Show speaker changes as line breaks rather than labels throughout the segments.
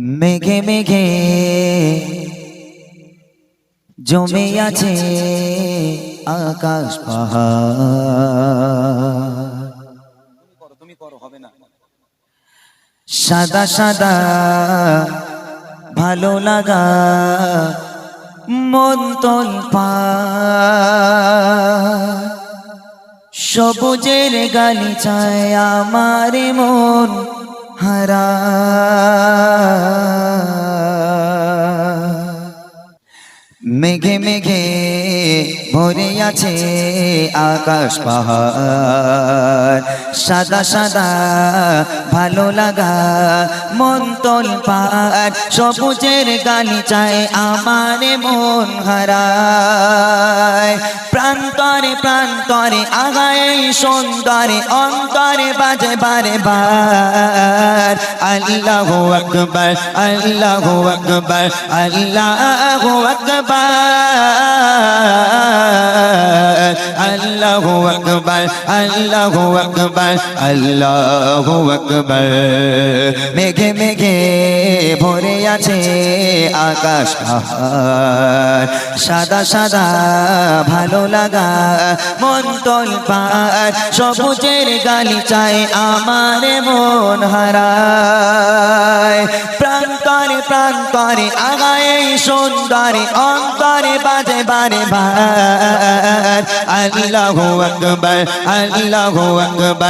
মেঘে মেঘে জমে আছে আকাশ পাহাড়।
তুমি করো হবে না।
সাদা সাদা ভালো লাগা মন তলপা সবুজের গালিচায় আমার মন হারা। মেঘে মেঘে ভরে আছে আকাশ পাহাড়। সাদা সাদা ভালো লাগা, মন তল পাহাড় সবুজের গালিচায় আমার মন হারায়। প্রান্তরে প্রান্তরে আগায়, সুন্দরে অন্তরে বাজে বারে বার। আল্লাহ আকবর আল্লাহ আকবর আল্লাহ আকবর আল্লাহ আকবর আল্লাহ আকবর। আল্লাহ আকবর। মেঘে মেঘে ভরে আছে আকাশ সাদা সাদা ভালো লাগা, মন তল পার সবুজের গালি গালিচায় আমার মন হারায়। প্রান্তরে প্রান্তরে আগায় সুন্দরে, অন্তরে বাজে বারে বার। আল্লাহ আকবর আল্লাহ আকবর।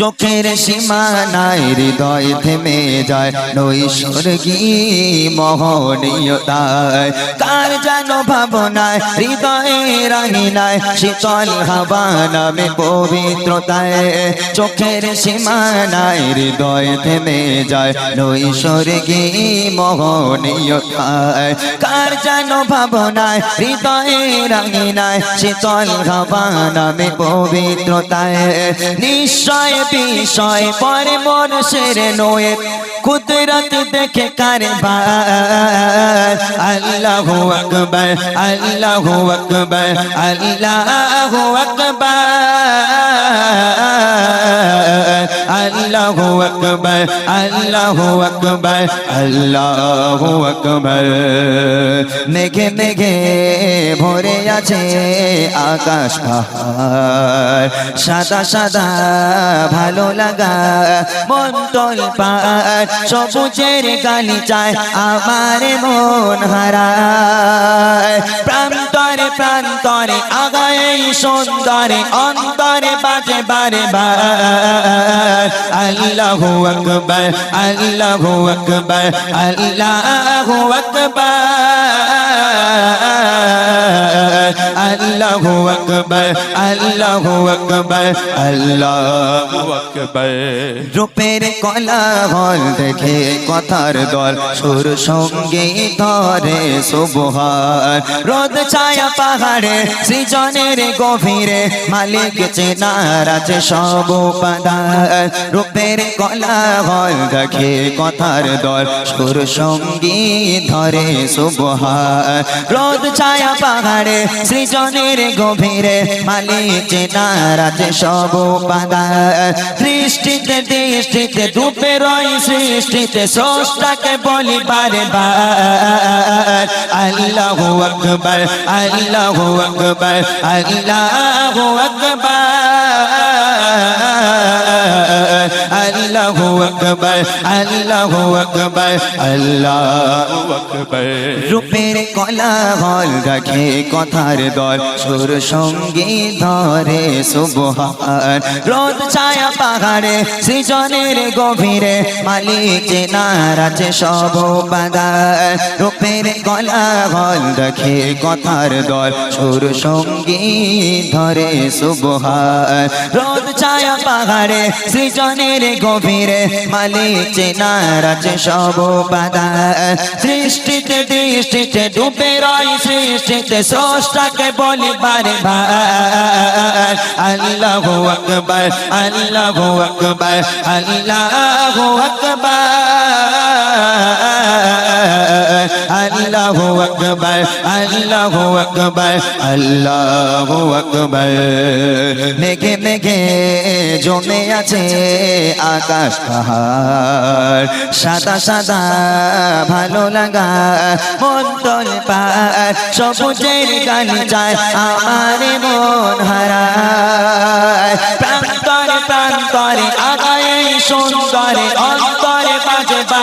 চোখের সীমানায় হৃদয় থেমে যায় নৈসর্গী মোহনীয়তায়। কার যেন ভাবনায়, হৃদয়ে রাঙিনায় শীতল হাওয়া নামে পবিত্রতায়। চোখের সীমানায় হৃদয় থেমে যায় নৈসর্গী মোহনীয়তায়। কার যেন ভাবনায়, হৃদয়ে রাঙিনায় শীতল হাওয়া নামে পবিত্রতায়। নিশ্চয় বিষয় পরে মন সেরে নয়ে। কুদরত দেখে কারবার আল্লাহ আকবর আল্লাহ আকবর আল্লাহ আকবর। আল্লাহ আকবর আল্লাহ আকবর আল্লাহ আকবর। মেঘে মেঘে ভরে আছে আকাশ পাহাড়। সাদা সাদা ভালো লাগা, মন তল পার সবুজের গালিচায় আমার মন হারায়। প্রান্তরে প্রান্তরে আগায় সুন্দরে, অন্তরে বাজে বারে বার। আল্লাহ আকবর আল্লাহ আকবর আল্লাহ আকবর। আল্লাহ আকবর আল্লাহ আকবর আল্লাহ
আকবর।
রূপের কলা হল দেখে কথার দল, সুর সঙ্গে ধরে সুবহার রোদ ছায়া পাহাড়ে, সৃজনের গভীরে, মালিক চেনার আছে সব উপাদান। রূপের কলা হল দেখে কথার দল, সুর সঙ্গী ধরে সুবহার রোদ ছায়া পাহাড়ে সৃজনের গভীরে মালিক নারাজ সব উপাদান দৃষ্টিতে দৃষ্টিতে ডুবে রয় সৃষ্টিতে, স্রষ্টাকে বলি বারে বার আল্লাহ আকবর আল্লাহ আকবর আল্লাহ আকবর। রূপের কলা হল কথার দল, সুর সঙ্গী ধরে সুবহান। রোদ ছায়া পাহাড়ে, সৃজনের গভীরে, মালিক আছে সব বাদার রূপের কলা হল রাখে কথার দল, সুর সঙ্গী ধরে সুবহান। রোদ ছায়া পাহাড়ে, সৃজনের গভীরে মালিক চেনার আছে সব বাদার সৃষ্টিতে দৃষ্টিতে ডুবে রয়, সৃষ্টিতে স্রষ্টাকে বলি বারে বার। আল্লাহ আকবর আল্লাহ আকবর আল্লাহ আকবর। আল্লাহু আকবার আল্লাহু আকবার মেঘে মেঘে জমে আছে আকাশ পাহাড়। সাদা সাদা ভালো লাগা মন্তল পার সবুজের গান যায় আমার মন হারায়। প্রান্তরে প্রান্তরে আগায় সুন্দরে অন্তরে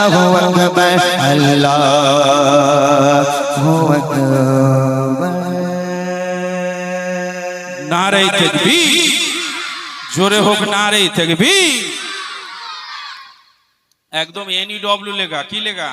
अल्लाह अकबर अल्लाह अकबर
नारे तकबीर जोरे होक नारे तकबीर एकदम एनी डब्ल्यू लेगा की लेगा?